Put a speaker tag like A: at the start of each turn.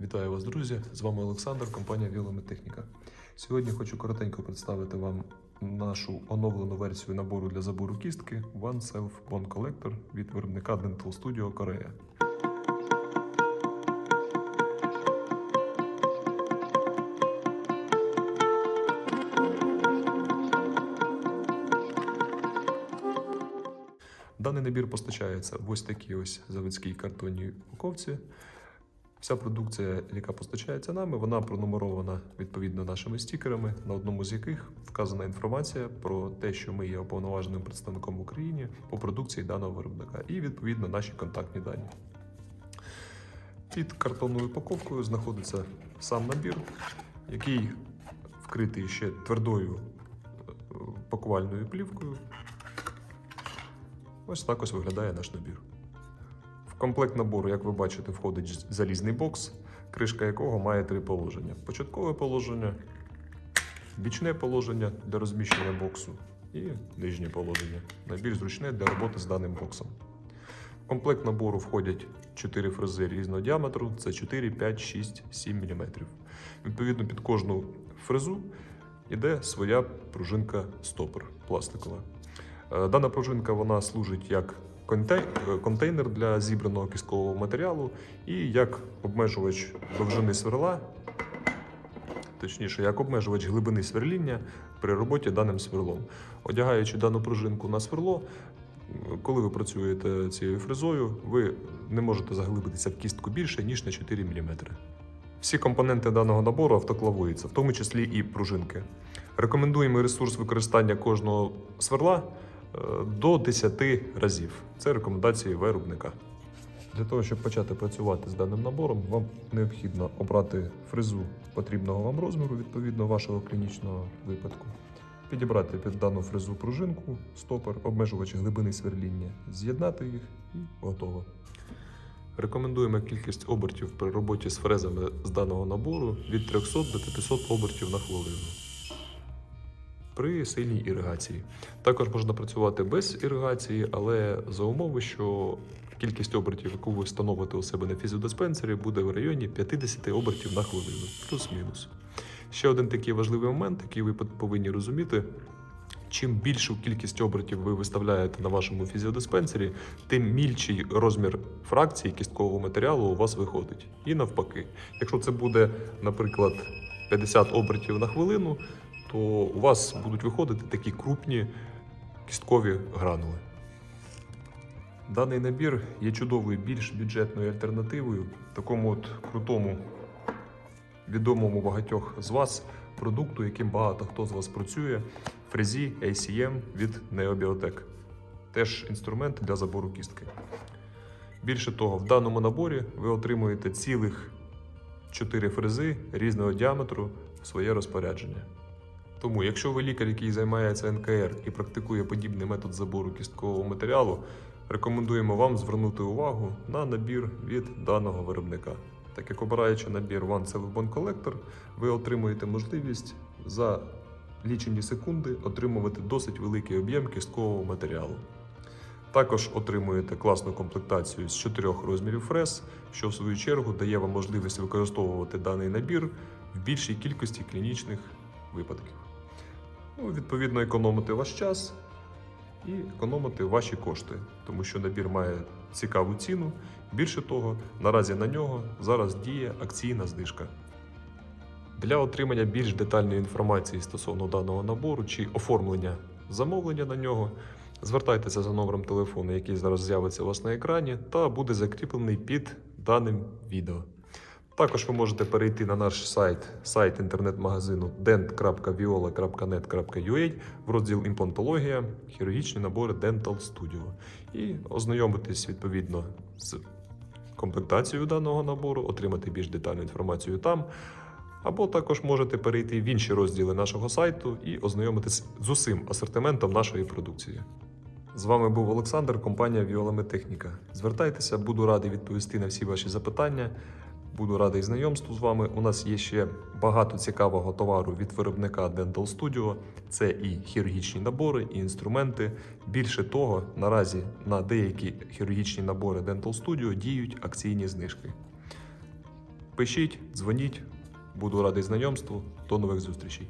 A: Вітаю вас, друзі! З вами Олександр, компанія Віолометехніка. Сьогодні хочу коротенько представити вам нашу оновлену версію набору для забору кістки One Self Bone Collector від виробника Dental Studio Korea. Даний набір постачається в ось такій ось заводській картонній упаковці. Вся продукція, яка постачається нами, вона пронумерована відповідно нашими стікерами, на одному з яких вказана інформація про те, що ми є уповноваженим представником в Україні по продукції даного виробника, і відповідно наші контактні дані. Під картонною упаковкою знаходиться сам набір, який вкритий ще твердою е, пакувальною плівкою. Ось так ось виглядає наш набір. Комплект набору, як ви бачите, входить залізний бокс, кришка якого має три положення: початкове положення, бічне положення для розміщення боксу і нижнє положення, найбільш зручне для роботи з даним боксом. В комплект набору входять 4 фрези різного діаметру, це 4, 5, 6, 7 мм. Відповідно, під кожну фрезу йде своя пружинка стопор пластикова. Е, Дана пружинка вона служить як контейнер для зібраного кісткового матеріалу і як обмежувач довжини сверла, точніше, як обмежувач глибини сверління при роботі даним сверлом. Одягаючи дану пружинку на сверло, коли ви працюєте цією фрезою, ви не можете заглибитися в кістку більше, ніж на 4 мм. Всі компоненти даного набору автоклавуються, в тому числі і пружинки. Рекомендуємо ресурс використання кожного сверла до 10 разів. Це рекомендації виробника. Для того, щоб почати працювати з даним набором, вам необхідно обрати фрезу потрібного вам розміру відповідно вашого клінічного випадку. Підібрати під дану фрезу пружинку, стопор, обмежувач глибини сверління, з'єднати їх і готово. Рекомендуємо кількість обертів при роботі з фрезами з даного набору від 300 до 500 обертів на хвилину при сильній іригації. Також можна працювати без іригації, але за умови, що кількість обертів, яку ви встановите у себе на фізіодиспенсері, буде в районі 50 обертів на хвилину, плюс-мінус. Ще один такий важливий момент, який ви повинні розуміти. Чим більшу кількість обертів ви виставляєте на вашому фізіодиспенсері, тим мільчий розмір фракції кісткового матеріалу у вас виходить. І навпаки, якщо це буде, наприклад, 50 обертів на хвилину, то у вас будуть виходити такі крупні кісткові гранули. Даний набір є чудовою більш бюджетною альтернативою такому от крутому, відомому багатьох з вас продукту, яким багато хто з вас працює, фрезі ACM від Neobiotech. Теж інструмент для забору кістки. Більше того, в даному наборі ви отримуєте цілих 4 фрези різного діаметру в своє розпорядження. Тому, якщо ви лікар, який займається НКР і практикує подібний метод забору кісткового матеріалу, рекомендуємо вам звернути увагу на набір від даного виробника. Так як обираючи набір One Cell Bone Collector, ви отримуєте можливість за лічені секунди отримувати досить великий об'єм кісткового матеріалу. Також отримуєте класну комплектацію з чотирьох розмірів фрез, що в свою чергу дає вам можливість використовувати даний набір в більшій кількості клінічних випадків. Ну, відповідно, економити ваш час і економити ваші кошти, тому що набір має цікаву ціну. Більше того, наразі на нього зараз діє акційна знижка. Для отримання більш детальної інформації стосовно даного набору чи оформлення замовлення на нього, звертайтеся за номером телефону, який зараз з'явиться у вас на екрані, та буде закріплений під даним відео. Також ви можете перейти на наш сайт, сайт інтернет-магазину dent.viola.net.ua в розділ імплантологія, хірургічні набори Dental Studio і ознайомитись відповідно з комплектацією даного набору, отримати більш детальну інформацію там. Або також можете перейти в інші розділи нашого сайту і ознайомитись з усім асортиментом нашої продукції. З вами був Олександр, компанія Віоламетехніка. Звертайтеся, буду радий відповісти на всі ваші запитання. Буду радий знайомству з вами. У нас є ще багато цікавого товару від виробника Dental Studio. Це і хірургічні набори, і інструменти. Більше того, наразі на деякі хірургічні набори Dental Studio діють акційні знижки. Пишіть, дзвоніть, буду радий знайомству. До нових зустрічей.